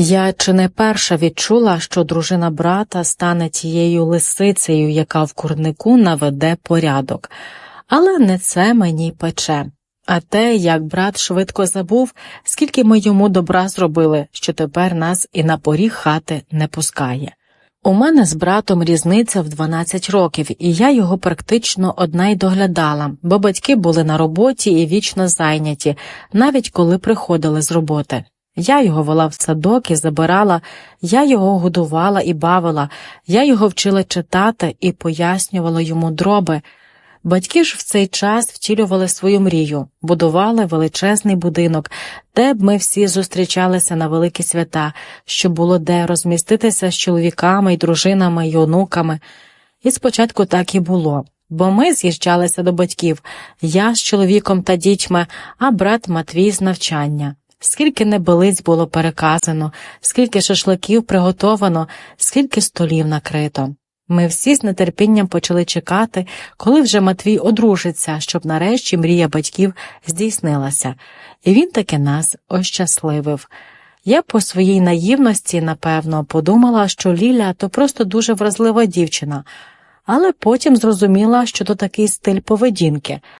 Я чи не перша відчула, що дружина брата стане тією лисицею, яка в курнику наведе порядок, але не це мені пече. А те, як брат швидко забув, скільки ми йому добра зробили, що тепер нас і на поріг хати не пускає. У мене з братом різниця в 12 років, і я його практично одна й доглядала, бо батьки були на роботі і вічно зайняті, навіть коли приходили з роботи. Я його вела в садок і забирала, я його годувала і бавила, я його вчила читати і пояснювала йому дроби. Батьки ж в цей час втілювали свою мрію, будували величезний будинок, де б ми всі зустрічалися на великі свята, щоб було де розміститися з чоловіками й дружинами й онуками. І спочатку так і було, бо ми з'їжджалися до батьків, я з чоловіком та дітьми, а брат Матвій з навчання. Скільки небилиць було переказано, скільки шашликів приготовано, скільки столів накрито. Ми всі з нетерпінням почали чекати, коли вже Матвій одружиться, щоб нарешті мрія батьків здійснилася, і він таки нас ощасливив. Я по своїй наївності, напевно, подумала, що Ліля то просто дуже вразлива дівчина, але потім зрозуміла, що то такий стиль поведінки,